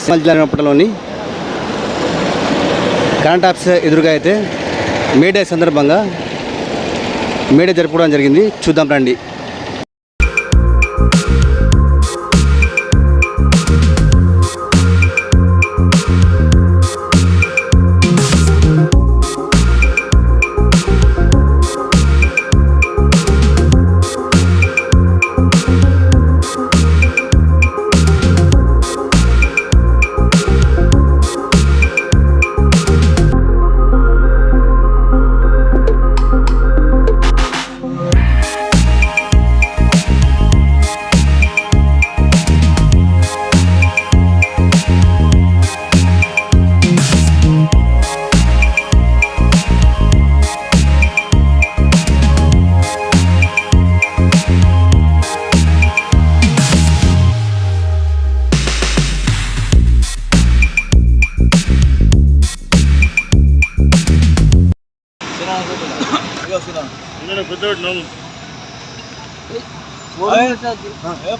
Nirmal current office ఎదురుగా అయితే May Day సందర్భంగా మేడే జరుపుకోవడం జరిగింది. చూద్దాం రండి.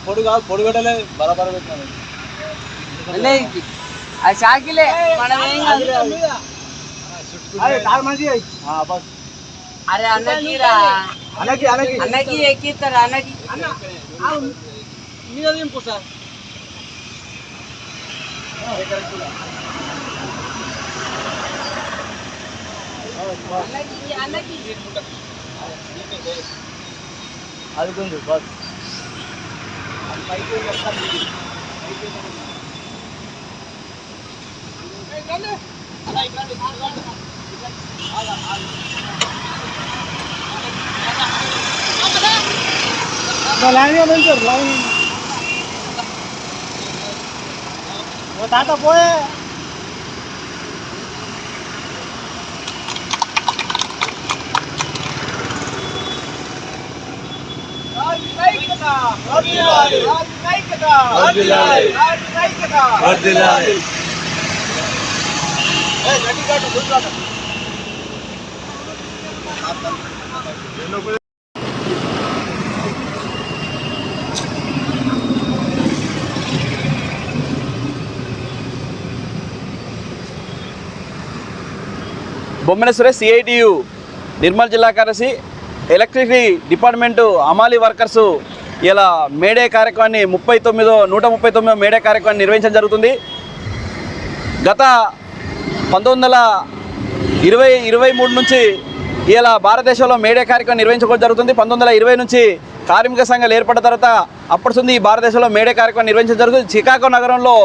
పొడి కాదు పొడి పెట్టలే బరాబర్ పెట్టినాను అది షాకిలే మనం ఏం కాదు బస్ అరే అన్నకి రా అనకి అనకి అన్నకి ఎక్కిస్తారా అన్నకి మీద దింపు సార్ అది కొంచెం బస్ తాత పోయే బొమ్మన సురేష్ సిఐటియు నిర్మల్ జిల్లా కార్యదర్శి ఎలక్ట్రిసిటీ డిపార్ట్మెంటు అమాలి వర్కర్సు ఇలా మేడే కార్యక్రమాన్ని ముప్పై తొమ్మిదో నూట ముప్పై తొమ్మిదో మేడే కార్యక్రమాన్ని నిర్వహించడం జరుగుతుంది. గత పంతొమ్మిది వందల ఇరవై ఇరవై మూడు నుంచి ఇలా భారతదేశంలో మేడే కార్యక్రమం నిర్వహించుకోవడం జరుగుతుంది. పంతొమ్మిది వందల ఇరవై నుంచి కార్మిక సంఘాలు ఏర్పడిన తర్వాత అప్పటి నుండి ఈ భారతదేశంలో మేడే కార్యక్రమం నిర్వహించడం జరుగుతుంది. చికాగో నగరంలో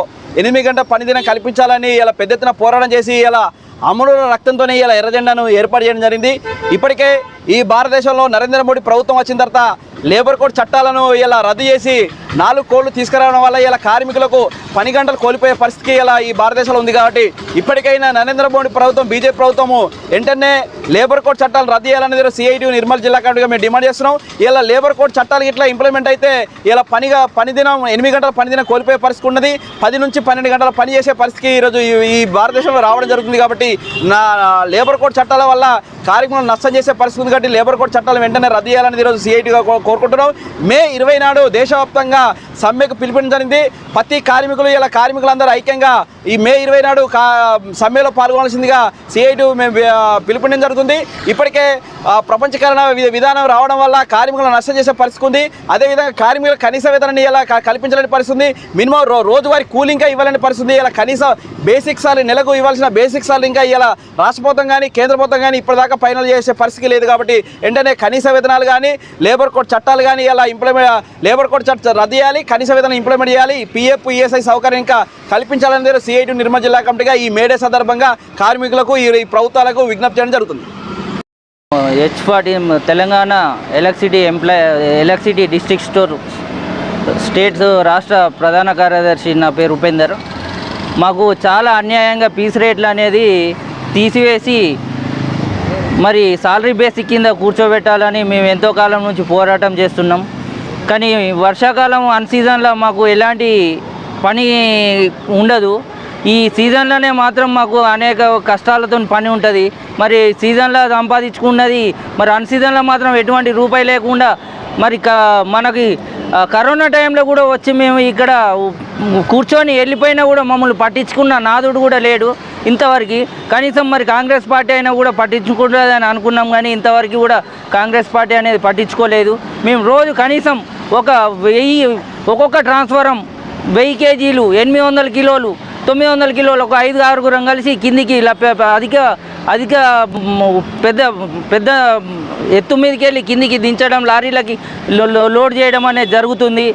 ఎనిమిది గంటల పనిదినం కల్పించాలని ఇలా పెద్ద ఎత్తున పోరాటం చేసి ఇలా అమరుల రక్తంతోనే ఇలా ఎర్రజెండాను ఏర్పాటు చేయడం జరిగింది. ఇప్పటికే ఈ భారతదేశంలో నరేంద్ర మోడీ ప్రభుత్వం వచ్చిన తర్వాత లేబర్ కోడ్ చట్టాలను ఇలా రద్దు చేసి నాలుగు కోళ్ళు తీసుకురావడం వల్ల ఇలా కార్మికులకు పని గంటలు కోల్పోయే పరిస్థితి ఇలా ఈ భారతదేశంలో ఉంది కాబట్టి ఇప్పటికైనా నరేంద్ర మోడీ ప్రభుత్వం బీజేపీ ప్రభుత్వము వెంటనే లేబర్ కోడ్ చట్టాలు రద్దు చేయాలనేది సిఐటి నిర్మల్ జిల్లా కమిటీగా మేము డిమాండ్ చేస్తున్నాం. ఇలా లేబర్ కోడ్ చట్టాలు ఇట్లా ఇంప్లిమెంట్ అయితే ఇలా పనిగా పనిదినం ఎనిమిది గంటల పనిదినం కోల్పోయే పరిస్థితి ఉన్నది. పది నుంచి పన్నెండు గంటల పని చేసే పరిస్థితి ఈరోజు ఈ- ఈ భారతదేశంలో రావడం జరుగుతుంది కాబట్టి నా లేబర్ కోడ్ చట్టాల వల్ల కార్మికులను నష్టం చేసే పరిస్థితి ఉంది కాబట్టి లేబర్ కోడ్ చట్టాలు వెంటనే రద్దు చేయాలని ఈరోజు సిఐటిగా కోరుకుంటున్నాం. మే ఇరవై నాడు దేశవ్యాప్తంగా 了。సమ్మెకు పిలుపునించనింది ప్రతి కార్మికులు ఇలా కార్మికులందరూ ఐక్యంగా ఈ మే ఇరవై నాడు సమ్మెలో పాల్గొనాల్సిందిగా సిఐటి మేము పిలుపుండడం జరుగుతుంది. ఇప్పటికే ప్రపంచకరణ ప్రపంచీకరణ వి- విధానం రావడం వల్ల కార్మికులను నష్టం చేసే పరిస్థితి ఉంది. అదేవిధంగా కార్మికులు కనీస వేతనాన్ని ఇలా కల్పించలేని పరిస్థితి మినిమం రో రోజువారీ కూలింగ్గా ఇవ్వాలని పరిస్థితి ఇలా కనీస బేసిక్ సార్లు నెలకు ఇవ్వాల్సిన బేసిక్ సార్లు ఇంకా ఇలా రాష్ట్ర ప్రభుత్వం కానీ కేంద్ర ప్రభుత్వం కానీ ఇప్పటిదాకా ఫైనల్ చేసే పరిస్థితి లేదు కాబట్టి వెంటనే కనీస వేతనాలు కానీ లేబర్ కోడ్ చట్టాలు కానీ ఇలా ఇంప్లిమెంట్ లేబర్ కోడ్ చట్ట రద్దు చేయాలి. కనీస వేతనం ఇంప్లిమెంట్ చేయాలి. పిఎఫ్ ఈఎస్ఐ సౌకర్యం ఇంకా కల్పించాలనేది సిఐటి నిర్మల్ జిల్లా కమిటీగా ఈ మేడే సందర్భంగా కార్మికులకు ఈ ప్రభుత్వాలకు విజ్ఞప్తి చేయడం జరుగుతుంది. H forty Telangana electricity employ electricity district store states రాష్ట్ర ప్రధాన కార్యదర్శి నా పేరు ఉపేందర్. మాకు చాలా అన్యాయంగా పీస్ రేట్లు అనేది తీసివేసి మరి సాలరీ బేసిక్ కింద కూర్చోబెట్టాలని మేము ఎంతో కాలం నుంచి పోరాటం చేస్తున్నాం. కానీ వర్షాకాలం అన్ సీజన్లో మాకు ఎలాంటి పని ఉండదు. ఈ సీజన్లోనే మాత్రం మాకు అనేక కష్టాలతో పని ఉంటుంది. మరి సీజన్లో సంపాదించుకున్నది మరి అన్ సీజన్లో మాత్రం ఎటువంటి రూపాయి లేకుండా మరి మనకి కరోనా టైంలో కూడా వచ్చి మేము ఇక్కడ కూర్చొని వెళ్ళిపోయినా కూడా మమ్మల్ని పట్టించుకున్న నాదుడు కూడా లేడు. ఇంతవరకు కనీసం మరి కాంగ్రెస్ పార్టీ అయినా కూడా పట్టించుకుంటుందని అనుకున్నాం కానీ ఇంతవరకు కూడా కాంగ్రెస్ పార్టీ అనేది పట్టించుకోలేదు. మేము రోజు కనీసం ఒక వెయ్యి ఒక్కొక్క ట్రాన్స్ఫారం వెయ్యి కేజీలు ఎనిమిది వందల కిలోలు తొమ్మిది వందల కిలోలు ఒక ఐదు ఆరుగురం కలిసి కిందికి ఇలా అధిక అధిక పెద్ద పెద్ద ఎత్తు మీదకి వెళ్ళి కిందికి దించడం లారీలకి లోడ్ చేయడం అనేది జరుగుతుంది.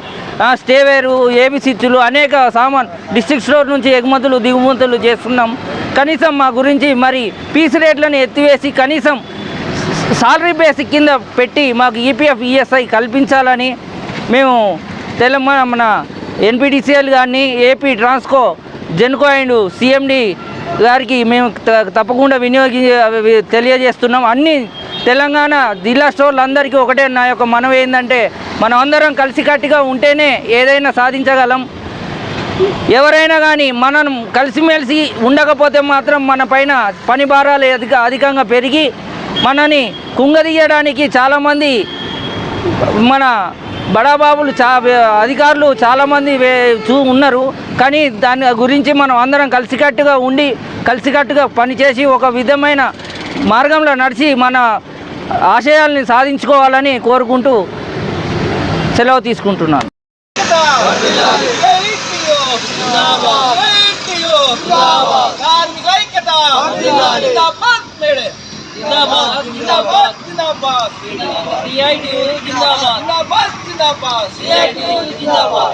స్టేవేరు ఏబి స్విచ్లు అనేక సామాన్ డిస్ట్రిక్ట్ స్టోర్ నుంచి ఎగుమతులు దిగుమతులు చేస్తున్నాం. కనీసం మా గురించి మరి పీస్ రేట్లను ఎత్తివేసి కనీసం సాలరీ బేస్ కింద పెట్టి మాకు ఈపీఎఫ్ ఈఎస్ఐ కల్పించాలని మేము తెలంగాణ మన ఎన్పిటిసిఎల్ కానీ AP Transco Genco and CMD గారికి మేము త- తప్పకుండా వినియోగి తెలియజేస్తున్నాం. అన్ని తెలంగాణ జిల్లా స్టోర్లు అందరికీ ఒకటే నా యొక్క మనవి ఏంటంటే మనం అందరం కలిసికట్టుగా ఉంటేనే ఏదైనా సాధించగలం. ఎవరైనా కానీ మనం కలిసిమెలిసి ఉండకపోతే మాత్రం మన పైన పని భారాలు అధిక అధికంగా పెరిగి మనని కుంగదీయడానికి చాలామంది మన బడాబాబులు చా అధికారులు చాలామంది వే- చూ ఉన్నారు కానీ దాని గురించి మనం అందరం కలిసికట్టుగా ఉండి కలిసికట్టుగా పనిచేసి ఒక విధమైన మార్గంలో నడిచి మన ఆశయాల్ని సాధించుకోవాలని కోరుకుంటూ సెలవు తీసుకుంటున్నాను জিন্দাবাদ সিআইটিউ জিন্দাবাদ। জিন্দাবাদ জিন্দাবাদ। সিআইটিউ জিন্দাবাদ।